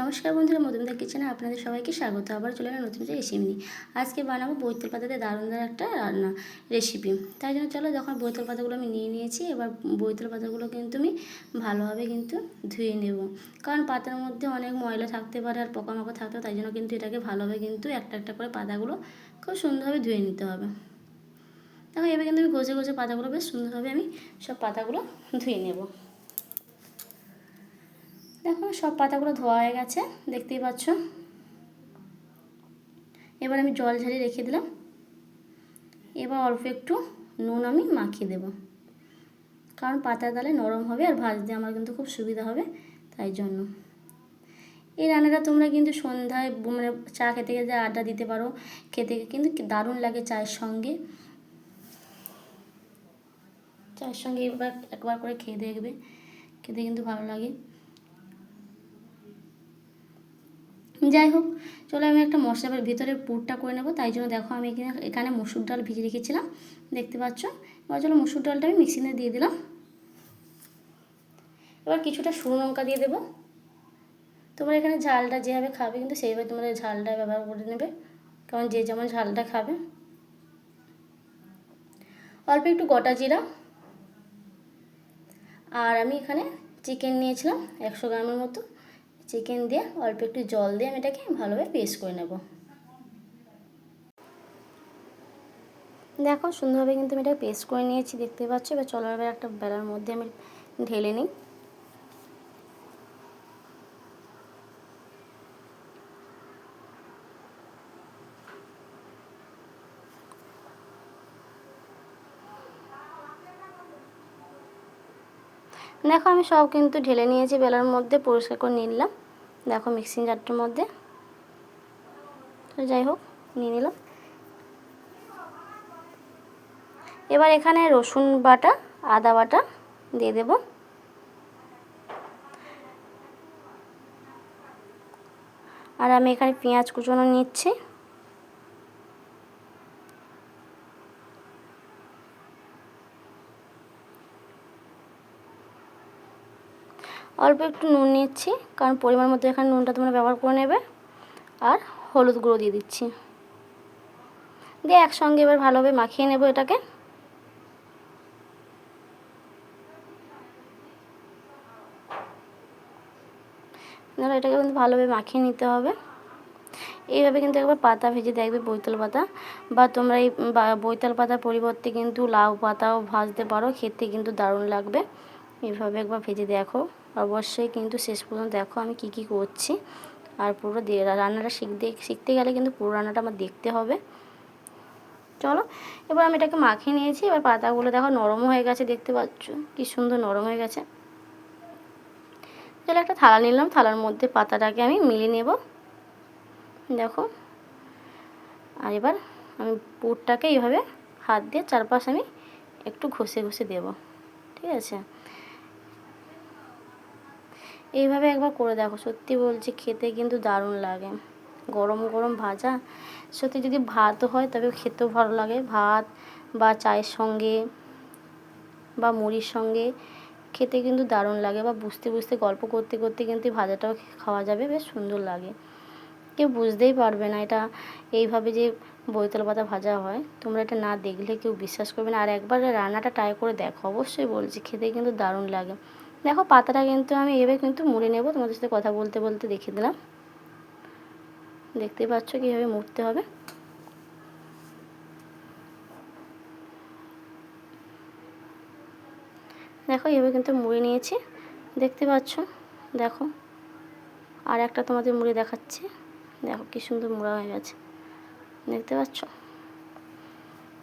নমস্কার বন্ধুরা, মধুমিতা কিচেনে আপনাদের সবাইকে স্বাগত। আবার চলে এলাম নতুন রেসিপি নিয়ে। আজকে বানাবো বৈতল পাতাতে দারুণ দারুণ একটা রান্না রেসিপি তাই জন্য চলো যখন বৈতল পাতাগুলো আমি নিয়ে নিয়েছি, এবার বৈতল পাতাগুলো কিন্তু আমি ভালোভাবে কিন্তু ধুয়ে নেব। কারণ পাতার মধ্যে অনেক ময়লা থাকতে পারে আর পোকামাকড় থাকতে তাই জন্য কিন্তু এটাকে ভালোভাবে কিন্তু একটা একটা করে পাতাগুলো খুব সুন্দরভাবে ধুয়ে নিতে হবে। দেখো, এবার কিন্তু আমি ঘষে ঘষে পাতাগুলো বেশ সুন্দরভাবে আমি সব পাতাগুলো ধুয়ে নেব। দেখো সব পাতাগুলো ধোয়া হয়ে গেছে, দেখতেই পাচ্ছ। এবার আমি জল ঝাড়িয়ে রেখে দিলাম। এবার অল্প একটু নুন আমি মাখিয়ে দেব। কারণ পাতা তালে নরম হবে আর ভাজতে আমার কিন্তু খুব সুবিধা হবে, তাই জন্য। এই রান্নাটা তোমরা কিন্তু সন্ধ্যায় মানে চা খেতে খেতে আড্ডা দিতে পারো, খেতে কিন্তু দারুণ লাগে চায়ের সঙ্গে। চায়ের সঙ্গে এবার একবার করে খেয়ে দেখবে, খেতে কিন্তু ভালো লাগে। যাই হোক, চলো আমি একটা মশলার ভিতরে পুরটা করে নেব। তাই জন্য দেখো আমি এখানে এখানে মসুর ডাল ভিজে রেখেছিলাম, দেখতে পাচ্ছ? এবার চলো মসুর ডালটা আমি মিক্সিতে দিয়ে দিলাম। এবার কিছুটা শুকনো লঙ্কা দিয়ে দেবো। তোমরা এখানে ঝালটা যেভাবে খাবে কিন্তু সেইভাবে তোমরা ঝালটা ব্যবহার করে নেবে। কারণ যে যেমন ঝালটা খাবে। অল্প একটু গোটা জিরা। আর আমি এখানে চিকেন নিয়েছিলাম একশো গ্রামের মতো। চিকেন দিয়ে অল্প একটু জল দিয়ে আমি এটাকে ভালোভাবে পেস্ট করে নেব। দেখো, সুন্দরভাবে কিন্তু আমি এটা পেস্ট করে নিয়েছি, দেখতে পাচ্ছ? এবার চলো এবার একটা বেলার মধ্যে আমি ঢেলে নিই। দেখো, আমি সব কিন্তু ঢেলে নিয়েছি বেলার মধ্যে পরিষ্কার করে নিলাম। দেখো মিক্সিং জারটার মধ্যে। যাই হোক, নিয়ে নিলাম। এবার এখানে রসুন বাটা, আদা বাটা দিয়ে দেব। আর আমি এখানে পেঁয়াজ কুচোনো নিচ্ছি। অল্প একটু নুন নিচ্ছি, কারণ পরিমাণ মতো এখানে নুনটা তোমরা ব্যবহার করে নেবে। আর হলুদ গুঁড়ো দিয়ে দিচ্ছি। দিয়ে একসঙ্গে এবার ভালোভাবে মাখিয়ে নেব এটাকে। এটাকে কিন্তু ভালোভাবে মাখিয়ে নিতে হবে। এইভাবে কিন্তু একবার পাতা ভেজে দেখবে বৈতল পাতা। বা তোমরা এই বৈতাল পাতার পরিবর্তে কিন্তু লাউ পাতাও ভাজতে পারো, খেতে কিন্তু দারুণ লাগবে। এইভাবে একবার ভেজে দেখো। অবশ্যই কিন্তু শেষ পর্যন্ত দেখো আমি কি কি করছি। আর পুরো রান্নাটা শিখতে শিখতে গেলে কিন্তু পুরো রান্নাটা আমার দেখতে হবে। চলো, এবার আমি এটাকে মাখিয়ে নিয়েছি, এবার পাতাগুলো দেখো নরম হয়ে গেছে দেখতে পাচ্ছ, কি সুন্দর নরম হয়ে গেছে। চলো একটা থালা নিলাম, থালার মধ্যে পাতাটাকে আমি মিলিয়ে নেব। দেখো, আর এবার আমি পুরটাকে এইভাবে হাত দিয়ে চারপাশ আমি একটু ঘষে ঘষে দেব, ঠিক আছে? এইভাবে একবার করে দেখো। সত্যি বলছি, খেতে কিন্তু দারুণ লাগে। গরম গরম ভাজা। সত্যি যদি ভাত হয়, তবে খেতেও ভালো লাগে। ভাত বা চায়ের সঙ্গে বা মুড়ির সঙ্গে খেতে কিন্তু দারুণ লাগে বা বুঝতে বুঝতে, গল্প করতে করতে কিন্তু ভাজাটাও খাওয়া যাবে। বেশ সুন্দর লাগে। কেউ বুঝতেই পারবে না এটা, এইভাবে যে বৈতল পাতা ভাজা হয়। তোমরা এটা না দেখলে কেউ বিশ্বাস করবে না। আর একবার রান্নাটা ট্রাই করে দেখো। অবশ্যই বলছি, খেতে কিন্তু দারুণ লাগে। দেখো, পাতাটা কিন্তু আমি এভাবে কিন্তু মুড়ে নেব। তোমাদের সাথে কথা বলতে বলতে দেখে দিলাম। দেখতে পাচ্ছ কীভাবে মুড়তে হবে। দেখো, এভাবে কিন্তু মুড়ে নিয়েছি। দেখতে পাচ্ছ? দেখো, আর একটা তোমাদের মুড়ে দেখাচ্ছে। দেখো, কি সুন্দর মুড়া হয়ে গেছে। দেখতে পাচ্ছ?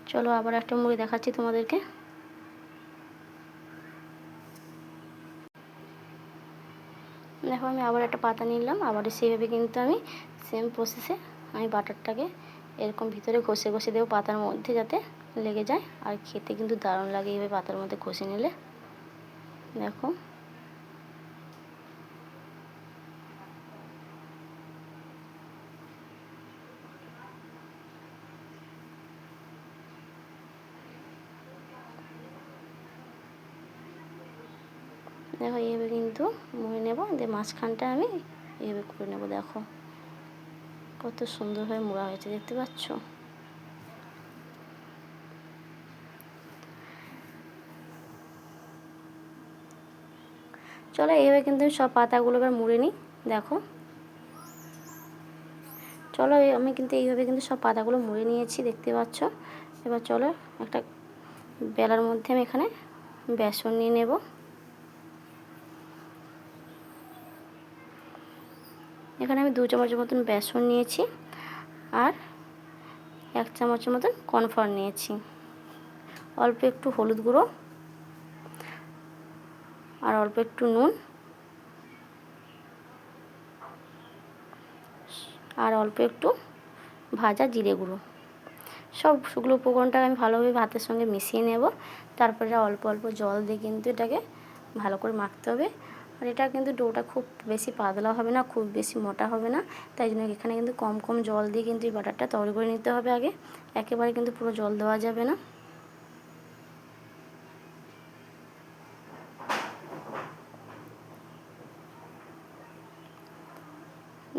চলো, আবার একটা মুড়ি দেখাচ্ছি তোমাদেরকে। দেখো আমি আবার একটা পাতা নিলাম, আবার সেইভাবে কিন্তু আমি সেম প্রসেসে আমি বাটারটাকে এরকম ভিতরে ঘষে ঘষে দেবো পাতার মধ্যে যাতে লেগে যায়। আর খেতে কিন্তু দারুণ লাগে এইভাবে পাতার মধ্যে ঘষে নিলে। দেখো। দেখো, এইভাবে কিন্তু মুড়ে নেব। দিয়ে মাঝখানটা আমি এইভাবে করে নেব, দেখো। কত সুন্দরভাবে মোড়া হয়েছে, দেখতে পাচ্ছ? চলো, এইভাবে কিন্তু আমি সব পাতাগুলো এবার মুড়ে নিই, দেখো। চলো আমি কিন্তু এইভাবে কিন্তু সব পাতাগুলো মুড়ে নিয়েছি, দেখতে পাচ্ছ? এবার চলো, একটা বেলার মধ্যে আমি এখানে বেসন নিয়ে নেব। এখানে আমি দু চামচের মতন বেসন নিয়েছি আর এক চামচের মতন কর্নফ্লাওয়ার নিয়েছি। অল্প একটু হলুদ গুঁড়ো আর অল্প একটু নুন আর অল্প একটু ভাজা জিরে গুঁড়ো। সব শুকনো উপকরণটা আমি ভালোভাবে ভাতের সঙ্গে মিশিয়ে নেব। তারপরে অল্প অল্প জল দিয়ে কিন্তু এটাকে ভালো করে মাখতে হবে। আর এটা কিন্তু ডোটা খুব বেশি পাতলা হবে না, খুব বেশি মোটা হবে না। তাই জন্য এখানে কিন্তু কম কম জল দিয়ে কিন্তু এই বাটারটা তৈরি করে নিতে হবে আগে। একেবারে কিন্তু পুরো জল দেওয়া যাবে না।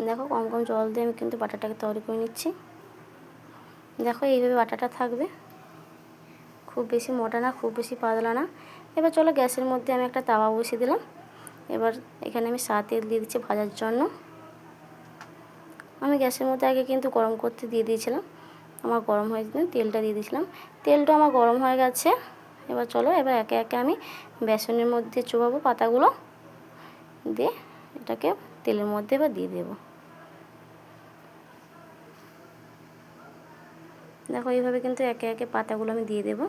দেখো কম কম জল দিয়ে আমি কিন্তু বাটারটাকে তৈরি করে নিচ্ছি। দেখো এইভাবে বাটাটা থাকবে। খুব বেশি মোটা না, খুব বেশি পাতলা না। এবার চলো গ্যাসের মধ্যে আমি একটা তাওয়া বসিয়ে দিলাম। এবার এখানে আমি সা তেল দিয়ে দিচ্ছি ভাজার জন্য। আমি গ্যাসের মধ্যে আগে কিন্তু গরম করতে দিয়ে দিয়েছিলাম। আমার গরম হয়ে তেলটা দিয়ে দিয়েছিলাম। তেলটা আমার গরম হয়ে গেছে। এবার চলো, এবার একে একে আমি বেসনের মধ্যে চোবাবো পাতাগুলো। দিয়ে এটাকে তেলের মধ্যে এবার দিয়ে দেবো। দেখো, এইভাবে কিন্তু একে একে পাতাগুলো আমি দিয়ে দেবো।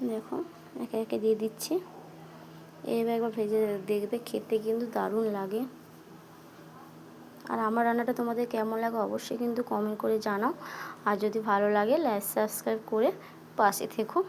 দেখো, একে একে দিয়ে দিচ্ছি। এইভাবে একবার ভেজে দেখবে, খেতে কিন্তু দারুণ লাগে। আর আমার রান্নাটা তোমাদের কেমন লাগে অবশ্যই কিন্তু কমেন্ট করে জানাও। আর যদি ভালো লাগে লাইক সাবস্ক্রাইব করে পাশে থেকো।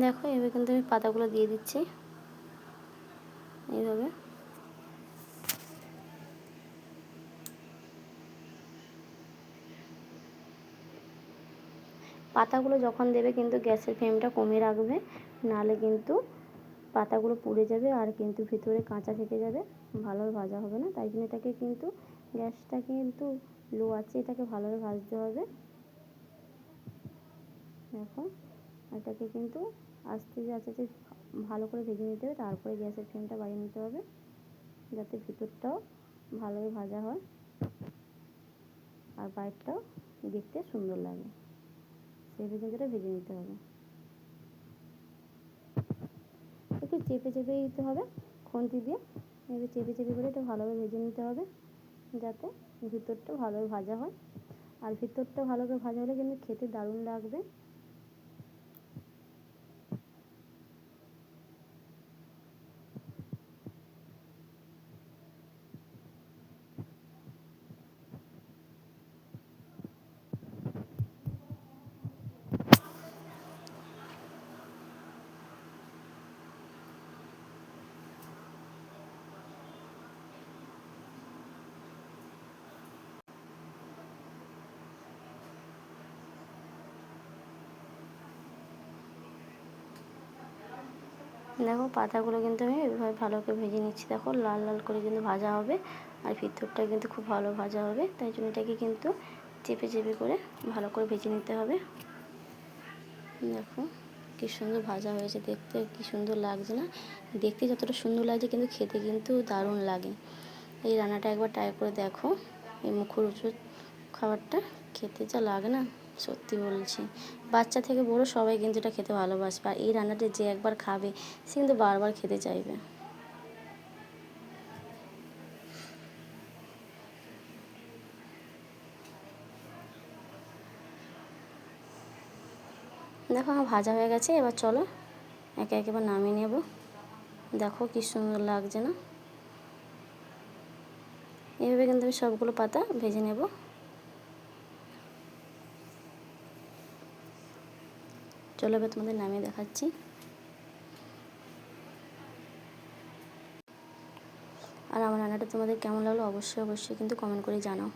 দেখো এভাবে কিন্তু আমি পাতাগুলো দিয়ে দিচ্ছি। এইভাবে। পাতাগুলো যখন দেবে কিন্তু গ্যাসের ফ্লেমটা কমিয়ে রাখবে, নালে কিন্তু পাতাগুলো পুড়ে যাবে আর কিন্তু ভিতরে কাঁচা থেকে যাবে ভালোভাবে ভাজা হবে না? তাই জন্য এটাকে কিন্তু গ্যাসটা কিন্তু লো আছে, এটাকে ভালোভাবে ভাজতে হবে। দেখো। এটাকে কিন্তু আস্তে আস্তে আস্তে ভালো করে ভেজে নিতে হবে, তারপরে গ্যাসের ফ্লেমটা বাড়িয়ে নিতে হবে, যাতে ভিতরটাও ভালোভাবে ভাজা হয় আর বাইরটাও দেখতে সুন্দর লাগে। সেই কিন্তু এটা ভেজে নিতে হবে। একটু চেপে চেপে দিতে হবে খুন্তি দিয়ে এবার চেপে চেপে করে এটা ভালোভাবে ভেজে নিতে হবে, যাতে ভিতরটা ভালোভাবে ভাজা হয়। আর ভিতরটা ভালোভাবে ভাজা হলে কিন্তু খেতে দারুণ লাগবে। দেখো পাতাগুলো কিন্তু আমি এভাবে ভালো করে ভেজে নিচ্ছি। দেখো লাল লাল করে কিন্তু ভাজা হবে আর ভিতরটা কিন্তু খুব ভালো ভাজা হবে। তাই জন্য এটাকে কিন্তু চেপে চেপে করে ভালো করে ভেজে নিতে হবে। দেখো কি সুন্দর ভাজা হয়েছে। দেখতে কি সুন্দর লাগছে না? দেখতে যতটা সুন্দর লাগছে কিন্তু খেতে কিন্তু দারুণ লাগে। এই রান্নাটা একবার ট্রাই করে দেখো। এই মুখরোচক খাবারটা খেতে যা লাগে না। সত্যি বলছি। বাচ্চা থেকে বড় সবাই কিন্তু এটা খেতে ভালোবাসবে। আর এই রান্নাটা যে একবার খাবে, সে কিন্তু বারবার খেতে চাইবে। দেখো আমার ভাজা হয়ে গেছে, এবার চলো একে একে এবার নামিয়ে নেব। দেখো কি সুন্দর লাগছে না? এভাবে কিন্তু আমি সবগুলো পাতা ভেজে নেব। চলো এবার তোমাদের নামিয়ে দেখাচ্ছি। আর আমার রান্নাটা তোমাদের কেমন লাগল অবশ্যই অবশ্যই কিন্তু কমেন্ট করে জানাও।